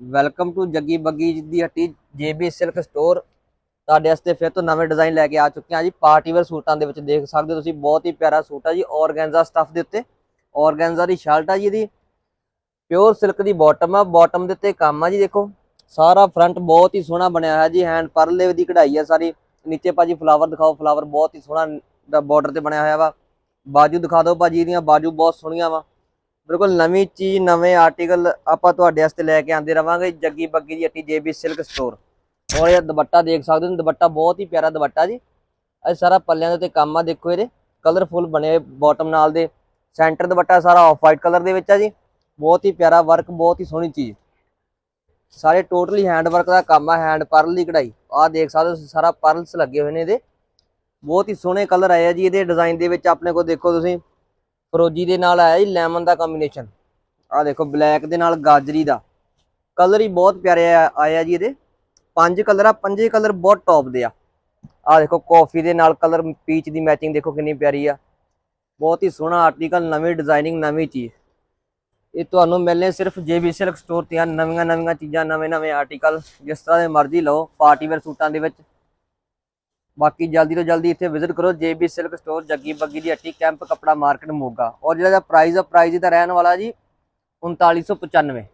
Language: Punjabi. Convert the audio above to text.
ਵੈਲਕਮ ਟੂ ਜੱਗੀ ਬੱਗੀ ਦੀ ਹੱਟੀ ਜੇਬੀ ਸਿਲਕ ਸਟੋਰ ਤੁਹਾਡੇ ਵਾਸਤੇ ਫਿਰ ਤੋਂ ਨਵੇਂ ਡਿਜ਼ਾਈਨ ਲੈ ਕੇ ਆ ਚੁੱਕੇ ਹਾਂ ਜੀ। ਪਾਰਟੀ ਵੇਅਰ ਸੂਟਾਂ ਦੇ ਵਿੱਚ ਦੇਖ ਸਕਦੇ ਹੋ ਤੁਸੀਂ, ਬਹੁਤ ਹੀ ਪਿਆਰਾ ਸੂਟ ਆ ਜੀ। ਔਰਗੈਂਜ਼ਾ ਸਟੱਫ ਦੇ ਉੱਤੇ। ਔਰਗੈਂਜ਼ਾ ਦੀ ਸ਼ਰਟ ਆ ਜੀ ਇਹਦੀ। ਪਿਓਰ ਸਿਲਕ ਦੀ ਬਾਟਮ ਆ। ਬਾਟਮ ਦੇ ਉੱਤੇ ਕੰਮ ਆ ਜੀ, ਦੇਖੋ। ਸਾਰਾ ਫਰੰਟ ਬਹੁਤ ਹੀ ਸੋਹਣਾ ਬਣਿਆ ਹੋਇਆ ਜੀ। ਹੈਂਡ ਪਰਲੇ ਦੀ ਕਢਾਈ ਆ ਸਾਰੀ। ਨੀਚੇ ਭਾਜੀ ਫਲਾਵਰ ਦਿਖਾਓ। ਫਲਾਵਰ ਬਹੁਤ ਹੀ ਸੋਹਣਾ ਦਾ ਬਾਰਡਰ ਤੇ ਬਣਿਆ ਹੋਇਆ ਵਾ। ਬਾਜੂ ਦਿਖਾ ਦਿਓ ਭਾਜੀ ਇਹਦੀਆਂ। ਬਾਜੂ ਬਹੁਤ ਸੋਹਣੀਆਂ ਵਾ। ਬਿਲਕੁਲ ਨਵੀਂ ਚੀਜ਼, ਨਵੇਂ ਆਰਟੀਕਲ ਆਪਾਂ ਤੁਹਾਡੇ ਵਾਸਤੇ ਲੈ ਕੇ ਆਂਦੇ ਰਵਾਂਗੇ ਜੱਗੀ ਬੱਗੀ ਦੀ ਹੱਟੀ ਜੇਬੀ ਸਿਲਕ ਸਟੋਰ ਔਰ ਇਹ ਦੁਪੱਟਾ ਦੇਖ ਸਕਦੇ ਹੋ, ਦੁਪੱਟਾ ਬਹੁਤ ਹੀ ਪਿਆਰਾ ਦੁਪੱਟਾ ਜੀ। ਇਹ ਸਾਰਾ ਪੱਲਿਆਂ ਦੇ ਉੱਤੇ ਕੰਮ ਆ, ਦੇਖੋ ਇਹਦੇ। ਕਲਰਫੁਲ ਬਣੇ ਬਾਟਮ ਨਾਲ ਦੇ। ਸੈਂਟਰ ਦੁਪੱਟਾ ਸਾਰਾ ਆਫ ਵਾਈਟ ਕਲਰ ਦੇ ਵਿੱਚ ਆ ਜੀ। ਬਹੁਤ ਹੀ ਪਿਆਰਾ ਵਰਕ ਬਹੁਤ ਹੀ ਸੋਹਣੀ ਚੀਜ਼। ਸਾਰੇ ਟੋਟਲੀ ਹੈਂਡ ਵਰਕ ਦਾ ਕੰਮ ਆ ਹੈਂਡ ਪਰਲ ਦੀ ਕਢਾਈ। ਆਹ ਦੇਖ ਸਕਦੇ ਹੋ ਤੁਸੀਂ ਸਾਰਾ ਪਰਲਸ ਲੱਗੇ ਹੋਏ ਨੇ ਇਹਦੇ। ਬਹੁਤ ਹੀ ਸੋਹਣੇ ਕਲਰ ਆਏ ਆ ਜੀ ਇਹਦੇ ਡਿਜ਼ਾਈਨ ਦੇ ਵਿੱਚ। ਆਪਣੇ ਕੋਲ ਦੇਖੋ ਤੁਸੀਂ। ਫਰੋਜੀ ਦੇ ਨਾਲ ਆਇਆ ਜੀ ਲੈਮਨ ਦਾ ਕੰਬੀਨੇਸ਼ਨ ਆਹ ਦੇਖੋ ਬਲੈਕ ਦੇ ਨਾਲ ਗਾਜਰੀ ਦਾ। ਕਲਰ ਹੀ ਬਹੁਤ ਪਿਆਰੇ ਆ- ਆਏ ਜੀ ਇਹਦੇ। ਪੰਜ ਕਲਰ ਆ, ਪੰਜੇ ਕਲਰ ਬਹੁਤ ਟੌਪ ਦੇ ਆ। ਆਹ ਦੇਖੋ ਕਾਫੀ ਦੇ ਨਾਲ ਕਲਰ ਪੀਚ ਦੀ ਮੈਚਿੰਗ ਦੇਖੋ ਕਿੰਨੀ ਪਿਆਰੀ ਆ। ਬਹੁਤ ਹੀ ਸੋਹਣਾ ਆਰਟੀਕਲ ਨਵੀਂ ਡਿਜ਼ਾਈਨਿੰਗ ਨਵੀਂ ਚੀਜ਼। ਇਹ ਤੁਹਾਨੂੰ ਮਿਲਨੇ ਸਿਰਫ ਜੇਬੀ ਸਿਲਕ ਸਟੋਰ ਤੇ ਆ। ਨਵੀਆਂ ਨਵੀਆਂ ਚੀਜ਼ਾਂ ਨਵੇਂ ਨਵੇਂ ਆਰਟੀਕਲ ਜਿਸ ਤਰ੍ਹਾਂ ਦੇ ਮਰਜ਼ੀ ਲਓ ਪਾਰਟੀ ਵੇਅਰ ਸੂਟਾਂ ਦੇ ਵਿੱਚ। ਬਾਕੀ ਜਲਦੀ ਤੋਂ ਜਲਦੀ ਇੱਥੇ ਵਿਜ਼ਿਟ ਕਰੋ JB silk store Jaggi Baggi ਦੀ ਹੱਟੀ, ਕੈਂਪ, ਕਪੜਾ, ਮਾਰਕੀਟ, ਮੋਗਾ। ਔਰ ਜਿਹੜਾ ਪ੍ਰਾਈਸ ਆ ਪ੍ਰਾਈਸ ਇਹਦਾ ਰਹਿਣ ਵਾਲਾ ਜੀ 3995